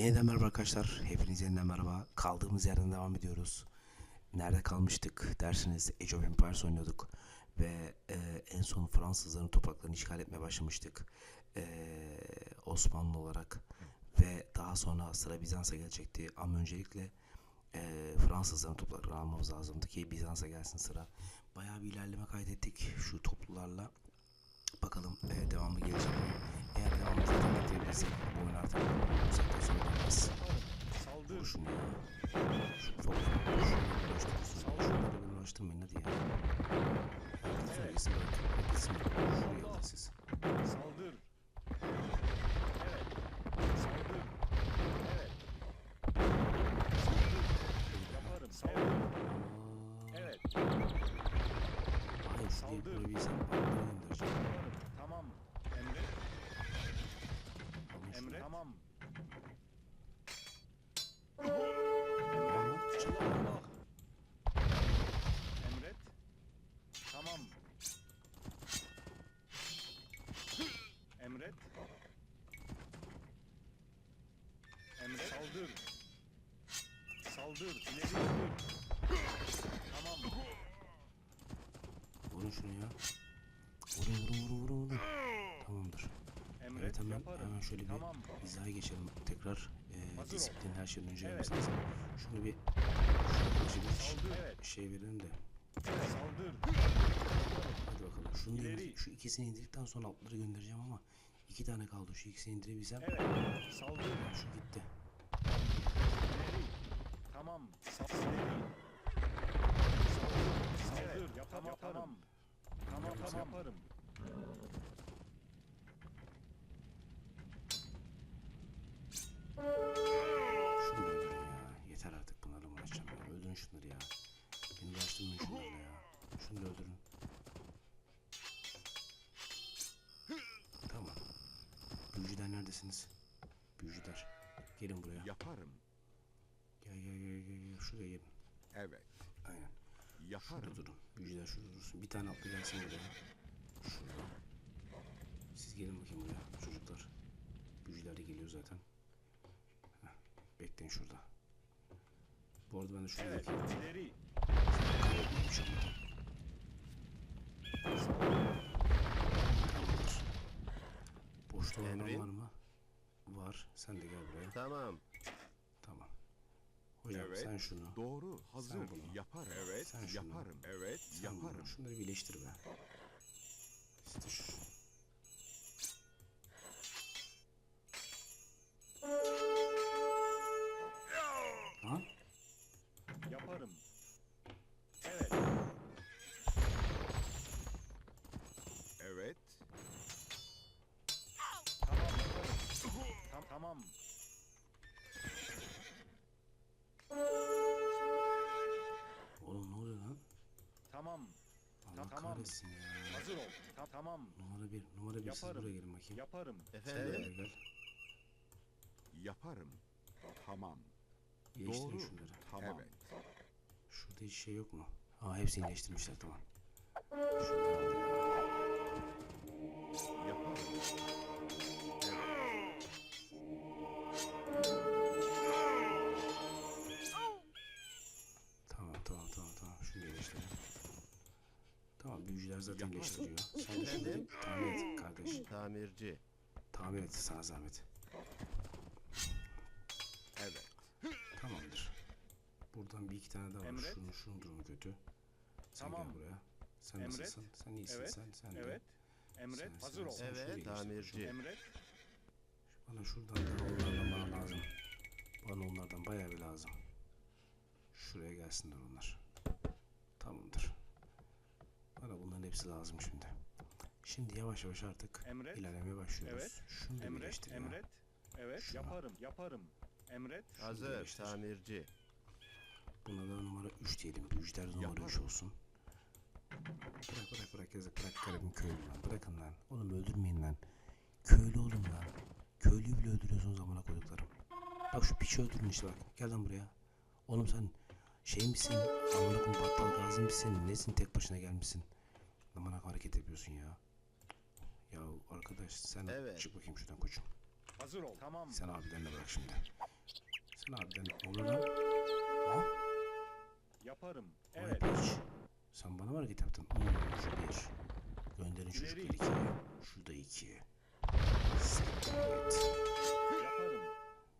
Yeniden merhaba arkadaşlar. Hepinize yeniden merhaba. Kaldığımız yerden devam ediyoruz. Nerede kalmıştık dersiniz Age of Empires oynuyorduk. Ve e, en son Fransızların topraklarını işgal etmeye başlamıştık. E, Osmanlı olarak. Ve daha sonra sıra Bizans'a gelecekti. Ama öncelikle e, Fransızların topraklarını almamız lazımdı ki Bizans'a gelsin sıra. Bayağı bir ilerleme kaydettik şu toplularla. Bakalım e, devamı gelecek mi? Eğer devamı zaten getirebilirsek bu oyun artık dönmez. Saldır. Şunu ya. Şu ufak şunları uğraştırırsın. Şunları böyle uğraştırmayın hadi ya. Herkes gitsin bırakın. Gitsin bırakın. Şuraya alın siz. Saldır. İleri sür. Tamam. Vurun şunu ya. Vurun vurun vurun vurun vurun. Tamamdır. Emret. Evet hemen yaparım. hemen şöyle bir Tamam. hizaya geçelim tekrar. Ol. disiplin her şeyden önce Evet. lazım. Şunu bir şöyle bir. Evet. şey verelim de. Saldır. Hadi bakalım. Şunu indir- şu ikisini indirdikten sonra altları göndereceğim ama iki tane kaldı. Şu ikisini indirebilsem. Evet. Saldır. Şu gitti. Neredesiniz? Büyücüler. Gelin buraya. Yaparım. Gel gel gel gel. gel. Şuraya gelin. Evet. Aynen. Yaparım. Şurada durun. Büyücüler şurada dursun. Bir tane atlı gelsin buraya. Şurada. Siz gelin bakayım buraya çocuklar. Büyücüler de geliyor zaten. Heh, bekleyin şurada. Bu arada ben de şurada Evet. bekliyorum. İleri. Boşta olan var mı? Var. Sen de gel buraya. Tamam. Tamam. Hocam Evet. sen şunu. Doğru. Hazır. bunu. Yaparım. Evet. Sen şunu. yaparım. Evet. Sen bunu. yaparım. Şunları birleştir be. İşte şu. Kahretsin ya. Hazır ol. Ta- tamam. Numara bir, numara bir siz Yaparım. buraya gelin bakayım. Yaparım. Sen Efendim? buraya gel. Yaparım. Tamam. İyileştirin Doğru. şunları. Tamam. Evet. Şurada hiç şey yok mu? Ha hepsini iyileştirmişler tamam. Şunları. Yaparım. Zaten iyileştiriyor. Sen de şunları tamir et kardeş. Tamirci. Tamir et sana zahmet. Evet. Tamamdır. Buradan bir iki tane daha var. Emret. Şunun, şunun durumu kötü. Sen Tamam. gel buraya. Sen Emret. nasılsın? Sen iyisin Evet. sen. Sen de. Evet. Emret. Sen- Hazır ol. sen- sen şöyle Evet, tamirci. Emret. Bana şuradan da onlardan bana lazım. Bana onlardan bayağı bir lazım. Şuraya gelsinler onlar. Tamamdır. Bana bunların hepsi lazım şimdi. Şimdi yavaş yavaş artık Emret. ilerlemeye başlıyoruz. Evet. Şunu da Emret. birleştir ya. Emret. Evet. Şuna. Yaparım. Yaparım. Emret. Hazır. birleştir. Tamirci. Buna da numara 3 diyelim. Büyücüler de numara 3 Yaparım. olsun. Bırak bırak bırak yazık bırak garibim köylü lan. Bırakın lan. Oğlum öldürmeyin lan. Köylü oğlum lan. Köylüyü bile öldürüyorsunuz zamana koyduklarım. Bak şu piçi öldürün işte bak. Gel lan buraya. Oğlum sen şey misin? Amına koyayım battal gazi misin? Nesin tek başına gelmişsin? Amına hareket yapıyorsun ya. Ya arkadaş sen Evet. çık bakayım şuradan koçum. Hazır ol. Tamam. Sen abilerine bırak şimdi. Sen abilerine olur lan. Ha? Yaparım. Evet. Evet. Hiç. Sen bana mı hareket yaptın? Şu bir. Gönderin çocukları İleri. iki. Şurada iki. Evet. Yaparım.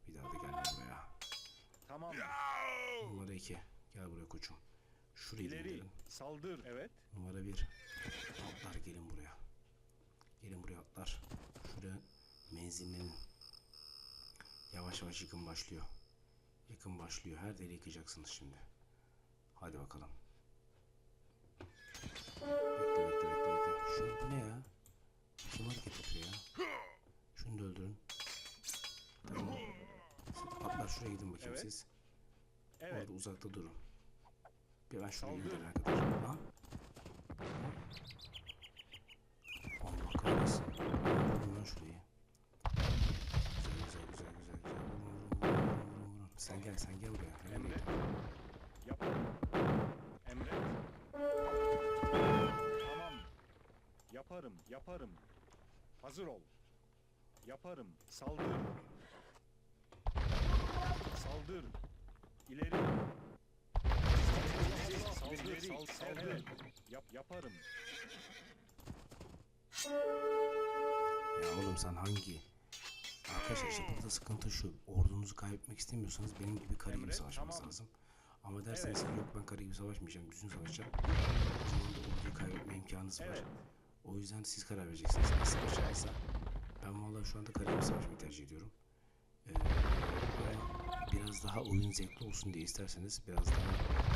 Bir daha da gelme buraya. Tamam. Numara iki. Gel buraya koçum. Şurayı İleri. Saldır. Evet. Numara bir. Atlar gelin buraya. Gelin buraya atlar. Şuraya menzilinin yavaş yavaş yıkım başlıyor. Yıkım başlıyor. Her deri yıkacaksınız şimdi. Hadi bakalım. Bekle bekle bekle bekle. Şu ne ya? Kim hareket yapıyor ya? Şunu da öldürün. Tamam. Atlar şuraya gidin bakayım Evet. siz. Evet. Orada uzakta durun. Bir ben Saldır. gidene kadar. Lan. Allah kahretsin. Vurun şurayı. Güzel güzel güzel güzel. güzel. Vurun, vurun, vurun, vurun. Sen gel sen gel buraya. Emre. Yaparım. Emre. Tamam. Yaparım. Yaparım. Hazır ol. Yaparım. Saldır. Saldır. İleri. Saldır. İleri. Sal, saldır. Yap, yaparım. Ya oğlum sen hangi? Arkadaşlar işte burada sıkıntı şu. Ordunuzu kaybetmek istemiyorsanız benim gibi kare gibi savaşmanız tamam. lazım. Ama derseniz ki yok ben kare gibi savaşmayacağım, düzgün savaşacağım. O zaman da orduyu kaybetme imkanınız var. Evet. O yüzden siz karar vereceksiniz. Nasıl savaşacağınıza. Ben vallahi şu anda kare gibi savaşmayı tercih ediyorum. Ee, biraz daha oyun zevkli olsun diye isterseniz biraz daha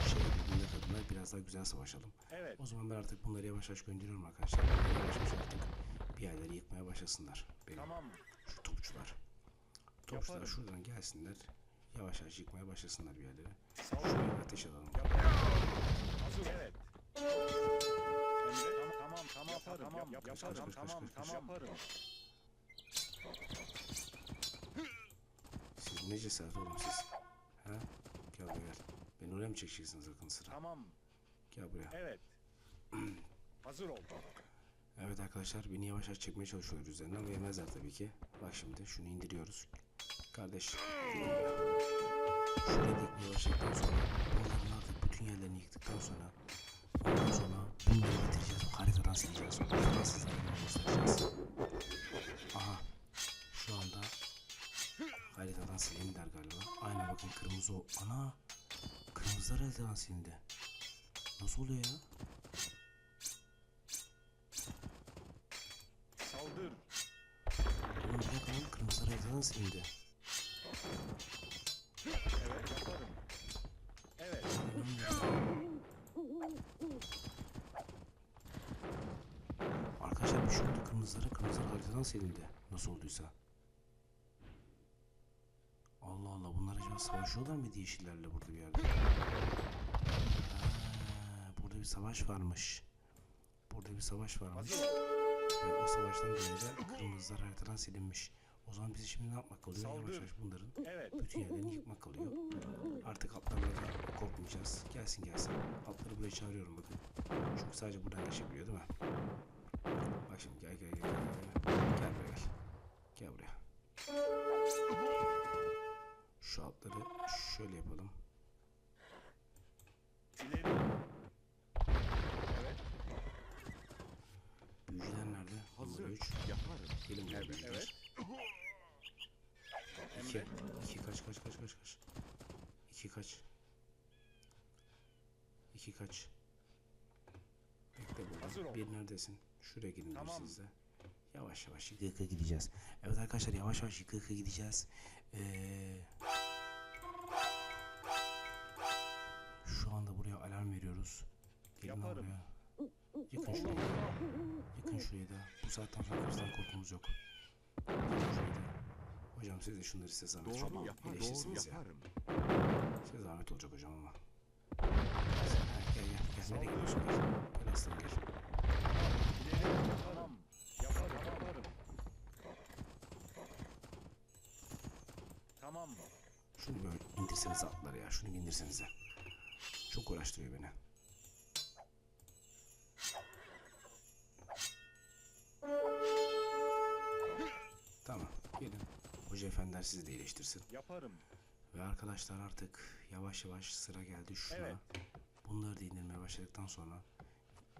şey birbirine kadınlar biraz daha güzel savaşalım. Evet. O zaman ben artık bunları yavaş yavaş gönderiyorum arkadaşlar. Yavaş yavaş artık bir yerleri yıkmaya başlasınlar. Benim Tamam. şu topçular. Topçular Yaparım. şuradan gelsinler. Yavaş yavaş yıkmaya başlasınlar bir yerleri. Şuraya ateş alalım. Yaparım. Hazır. Evet. Emre. Tamam. Tamam. Yaparım. Tamam. kaç, Yaparım. kaç, kaç, Tamam. kaç, kaç. Tamam. Yaparım. Ne cesaret oğlum siz? Ha? Gel buraya gel. Beni oraya mı çekeceksiniz akın sıra? Tamam. Gel buraya. Evet. Hazır ol. Evet arkadaşlar beni yavaş yavaş çekmeye çalışıyorlar üzerinden. Vermezler tabii ki. Bak şimdi şunu indiriyoruz. Kardeş. da yıkmaya başladıktan sonra bunların artık bütün yerlerini yıktıktan sonra ondan sonra bunları bitireceğiz. Haritadan sileceğiz. Sonra sizlere bunu haritadan silindiler galiba. Aynen bakın kırmızı o. Ana. Kırmızılar haritadan silindi. Nasıl oluyor ya? Saldır. Oğlum bir dakika lan kırmızılar haritadan silindi. Evet yaparım. Evet. Arkadaşlar bir şey oldu kırmızılara kırmızılar haritadan silindi. Nasıl olduysa. Allah Allah bunlar acaba savaşıyorlar mıydı yeşillerle burada bir yerde? Ha, burada bir savaş varmış. Burada bir savaş varmış. Ve o savaştan dolayı kırmızılar haritadan silinmiş. O zaman biz şimdi ne yapmak kalıyor? Yavaş yavaş bunların Evet. bütün yerlerini yıkmak kalıyor. Artık atlarla korkmayacağız. Gelsin gelsin. Atları buraya çağırıyorum bakın. Çünkü sadece buradan geçebiliyor değil mi? Bak şimdi gel gel gel gel gel. Gel buraya gel. Gel buraya. Şu atları şöyle yapalım. İleri. Evet. Büyücüler nerede? Hazır. Numara 3. Yaparım. Gelin buraya Evet, evet. İki. İki kaç kaç kaç kaç kaç. İki kaç. İki kaç. Bekle burada. Bir neredesin? Şuraya gidin Tamam. siz de. Yavaş yavaş yıka gideceğiz. Evet arkadaşlar yavaş yavaş yıka gideceğiz. Ee, veriyoruz. Gelin Yaparım. buraya. Yıkın şurayı. Yıkın şurayı da. Bu saatten sonra bizden korkumuz yok. Yıkın şurayı da. Hocam siz de şunları size zahmet. Doğru yapar, doğru iyileştirsiniz ya. yaparım. Size zahmet olacak hocam ama. Gel gel gel. Nereye gidiyorsun? Gel. Gel aslanım gel. Tamam. Yaparım. Yaparım. Tamam. Şunu böyle indirsenize atları ya. Şunu indirsenize. Çok uğraştırıyor beni. Efendiler sizi de iyileştirsin. Yaparım. Ve arkadaşlar artık yavaş yavaş sıra geldi şuna. Evet. Bunları da indirmeye başladıktan sonra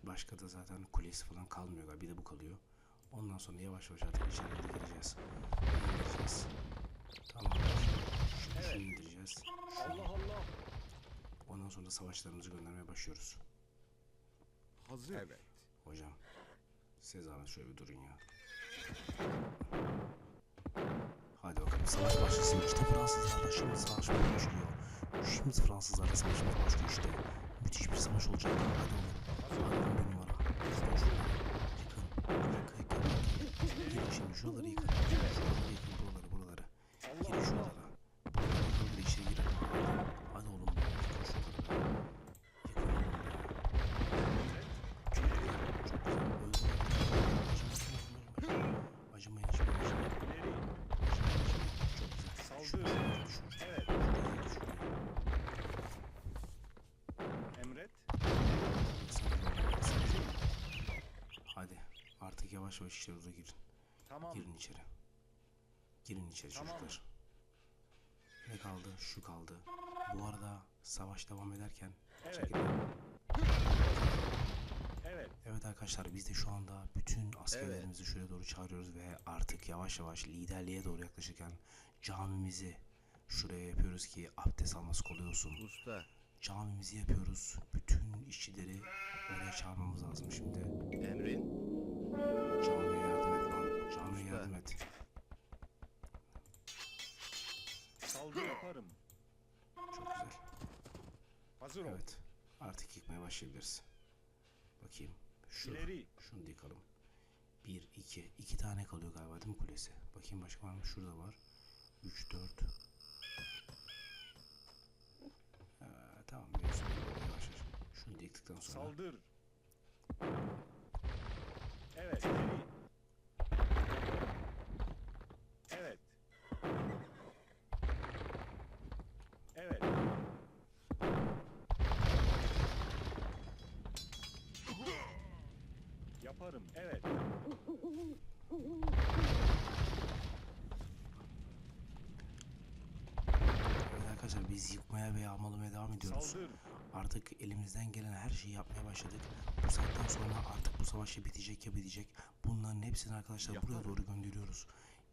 başka da zaten kulesi falan kalmıyor galiba. Bir de bu kalıyor. Ondan sonra yavaş yavaş artık içeri doğru gireceğiz. İndireceğiz. Tamam. Şunu indireceğiz. Allah Allah. Ondan sonra savaşlarımızı göndermeye başlıyoruz. Hazır. Evet. Hocam size zahmet şöyle bir durun ya. Hadi bakalım savaş başlasın. İşte Fransızlarla şimdi savaşmaya başlıyor. Şimdi Fransızlarla savaşmaya başlıyor işte. Müthiş bir savaş olacak. Hadi oğlum. Hadi oğlum bir numara. Yıkın. Yıkın. Yıkın yıkın. Gelin şimdi şuraları yıkın. Şuraları yıkın yavaş yavaş içeri doğru girin. Tamam. Girin içeri. Girin içeri Tamam. çocuklar. Ne kaldı? Şu kaldı. Bu arada savaş devam ederken Evet. çekilin. Evet. Evet arkadaşlar biz de şu anda bütün askerlerimizi şuraya doğru çağırıyoruz ve artık yavaş yavaş liderliğe doğru yaklaşırken camimizi şuraya yapıyoruz ki abdest alması kolay olsun. Usta. Camimizi yapıyoruz. Bütün işçileri oraya çağırmamız lazım şimdi. Emrin. Camiye yardım et lan. Usta. yardım et. Saldır yaparım. Çok güzel. Hazır ol. Evet. Artık yıkmaya başlayabiliriz. Bakayım. Şu, İleri. şunu da yıkalım. Bir, iki. iki tane kalıyor galiba değil mi kulesi? Bakayım başka var mı? Şurada var. Üç, dört. Ee, tamam. Yavaş yavaş. Şunu da yıktıktan sonra. Saldır. Evet. Evet. Evet. Yaparım. Evet arkadaşlar biz yıkmaya ve yağmalamaya devam ediyoruz. Saldır. Artık elimizden gelen her şeyi yapmaya başladık. Bu saatten sonra artık bu savaş ya bitecek ya bitecek. Bunların hepsini arkadaşlar buraya Yaparım. doğru gönderiyoruz.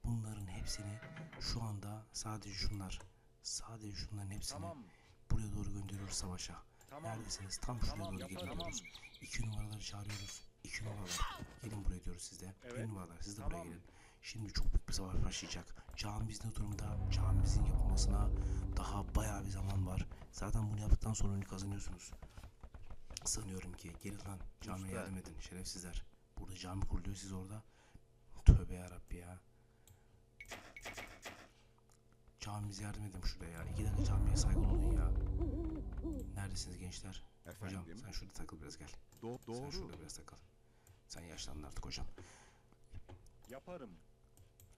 Bunların hepsini şu anda sadece şunlar, sadece şunların hepsini Tamam. buraya doğru gönderiyoruz savaşa. Tamam. Neredesiniz? Tam şuraya Tamam, doğru yaparım. geliyoruz. İki numaraları çağırıyoruz. İki numaralar. Gelin buraya diyoruz siz de. Evet. Bir numaralar siz de buraya Tamam. gelin. Şimdi çok büyük bir savaş başlayacak. Camimiz ne durumda? Camimizin yapılmasına daha bayağı bir zaman var. Zaten bunu yaptıktan sonra oyunu kazanıyorsunuz. Sanıyorum ki gelin lan camiye yardım edin şerefsizler. Burada cami kuruluyor siz orada. Tövbe yarabbi ya. Camimize yardım edin şuraya ya. İki dakika camiye saygılı olun ya. Neredesiniz gençler? Hocam Efendim. sen şurada takıl biraz gel. Do- Sen doğru. şurada biraz takıl. Sen yaşlandın artık hocam. Yaparım.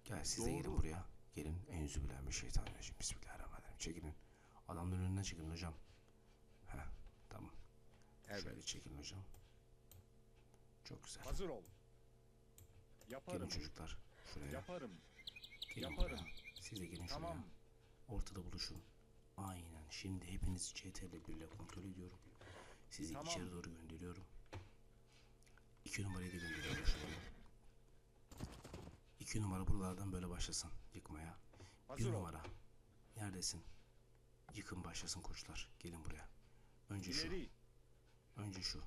Gel siz de gelin buraya. Gelin. Enzü bilen bir şeytanirracim. Bismillahirrahmanirrahim. Çekilin. Adamların önüne çekilin hocam. Heh tamam. Evet. Şöyle çekilin hocam. Çok güzel. Hazır ol. Gelin Yaparım. çocuklar. Şuraya. Yaparım. Gelin yaparım. buraya. Siz de gelin Tamam. şuraya. Ortada buluşun. Aynen. Şimdi hepinizi CTRL birle kontrol ediyorum. Sizi Tamam. içeri doğru gönderiyorum. İki numarayı da gönderiyorum şuraya. İki numara buralardan böyle başlasın yıkmaya. Hazır Bir ol. numara. Neredesin? Yıkın başlasın koçlar. Gelin buraya. Önce şu. Önce şu.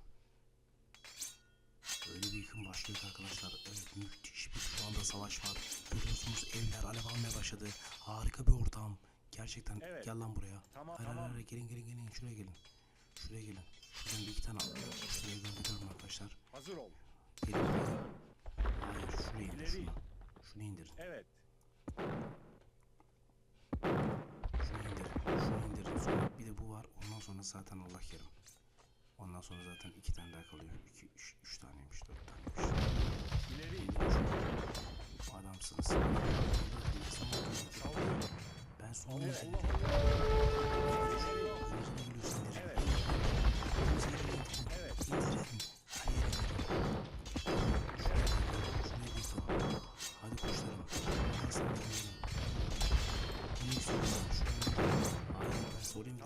Öyle bir yıkım başlıyor arkadaşlar. Evet müthiş bir şu anda savaş var. Görüyorsunuz evler alev almaya başladı. Harika bir ortam. Gerçekten Evet. gel lan buraya. Tamam, hayır, tamam. hayır, gelin gelin gelin şuraya gelin. Şuraya gelin. Şuradan bir iki tane al. Şuraya gönderiyorum arkadaşlar. Hazır ol. Gelin. Hayır şuraya İleri. Şunu. İndir. Evet. Şunu indir. Şunu indir. Sonra bir de bu var. Ondan sonra zaten Allah kerim. Ondan sonra zaten iki tane daha kalıyor. İki, üç, üç taneymiş, dört taneymiş. İleri. Adamsınız. Ben son yüzünü Allah Allah. Evet. Evet. Soracağım. Şu Hayır ben sorayım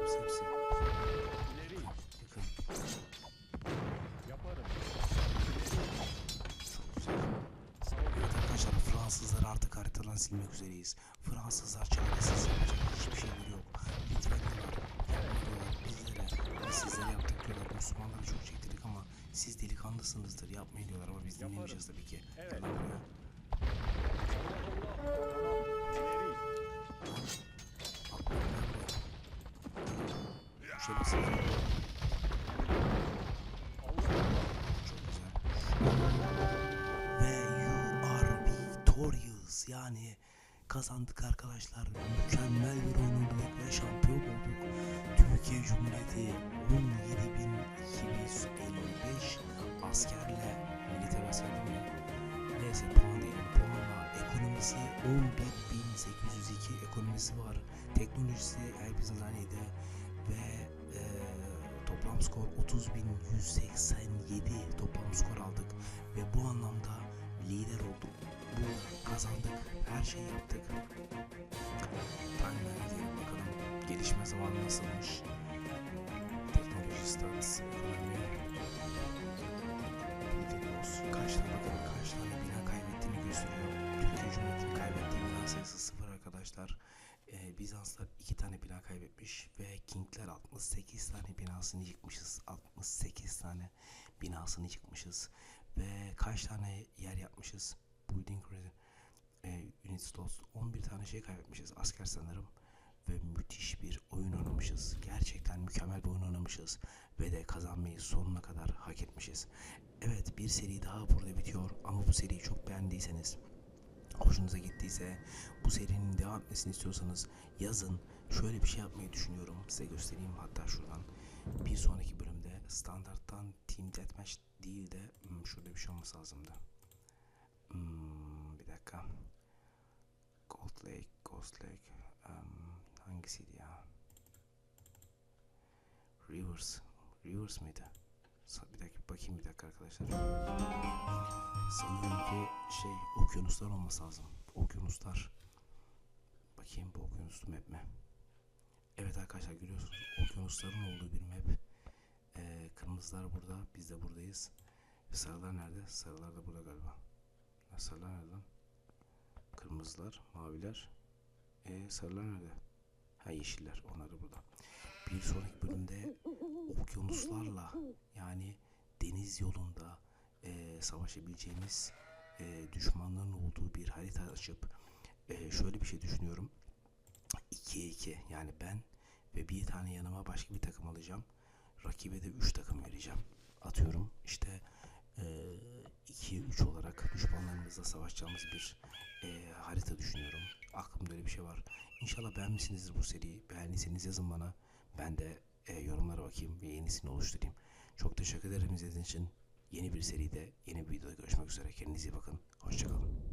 Hepsi, hepsi, hepsi. İleri. Yıkın. Yaparım. Evet arkadaşlar Fransızları artık haritadan silmek üzereyiz. Fransızlar çaresiz yapacak hiçbir şeyleri yok. Lütfen diyorlar. Yapma diyorlar bizlere. Biz sizlere yaptık diyorlar. Müslümanları çok çektirdik ama siz delikanlısınızdır yapmayın diyorlar ama biz dinlemeyeceğiz tabii ki. Evet. Allah Allah. Güzel. Ve you are victorious. Yani kazandık arkadaşlar. Mükemmel bir oyun oynadık ve şampiyon olduk. Türkiye Cumhuriyeti 17.255 askerle militer askerle? Neyse puan diyelim puanla ekonomisi 11.802 ekonomisi var. Teknolojisi herkesin zannedi ve eee, toplam skor 30.187 toplam skor aldık ve bu anlamda lider olduk. Bu kazandık. Her şeyi yaptık. Timeline diyelim bakalım. Gelişme zamanı nasılmış? Teknoloji stats, ekonomi. Bildiğiniz kaç tane bakalım kaç tane bina kaybettiğini gösteriyor. Türkiye Cumhuriyeti'nin kaybettiği bina sayısı sıfır arkadaşlar. Ee, Bizanslar iki tane bina kaybetmiş ve Kingler 68 tane binasını yıkmışız. 68 tane binasını yıkmışız. Ve kaç tane yer yapmışız? Building. E, Unit Lost 11 tane şey kaybetmişiz. Asker sanırım. Ve müthiş bir oyun oynamışız. Gerçekten mükemmel bir oyun oynamışız. Ve de kazanmayı sonuna kadar hak etmişiz. Evet bir seri daha burada bitiyor. Ama bu seriyi çok beğendiyseniz hoşunuza gittiyse bu serinin devam etmesini istiyorsanız yazın. Şöyle bir şey yapmayı düşünüyorum. Size göstereyim hatta şuradan. Bir sonraki bölümde standarttan Team Deathmatch değil de hmm, şurada bir şey olması lazımdı. Hmm, bir dakika. Gold Lake, Ghost Lake. em, hangisiydi ya? Rivers. Rivers mıydı? Bir dakika bakayım bir dakika arkadaşlar. Sanıyorum ki şey okyanuslar olması lazım. Okyanuslar. Bakayım bu okyanuslu map mi? Evet arkadaşlar görüyorsunuz okyanusların olduğu bir map. Ee, kırmızılar burada, biz de buradayız. Sarılar nerede? Sarılar da burada galiba. Sarılar nerede lan? Kırmızılar, maviler. Ee, sarılar nerede? Ha yeşiller, onlar da burada. Bir sonraki bölümde okyanuslarla yani deniz yolunda e, savaşabileceğimiz e, düşmanların olduğu bir harita açıp e, şöyle bir şey düşünüyorum. 2'ye 2 yani ben ve bir tane yanıma başka bir takım alacağım. Rakibe de 3 takım vereceğim. Atıyorum işte 2'ye 3 olarak düşmanlarımızla savaşacağımız bir e, harita düşünüyorum. Aklımda öyle bir şey var. İnşallah beğenmişsinizdir bu seriyi. Beğendiyseniz yazın bana. Ben de e, yorumlara bakayım ve yenisini oluşturayım. Çok teşekkür ederim izlediğiniz için. Yeni bir seride, yeni bir videoda görüşmek üzere. Kendinize iyi bakın. Hoşçakalın.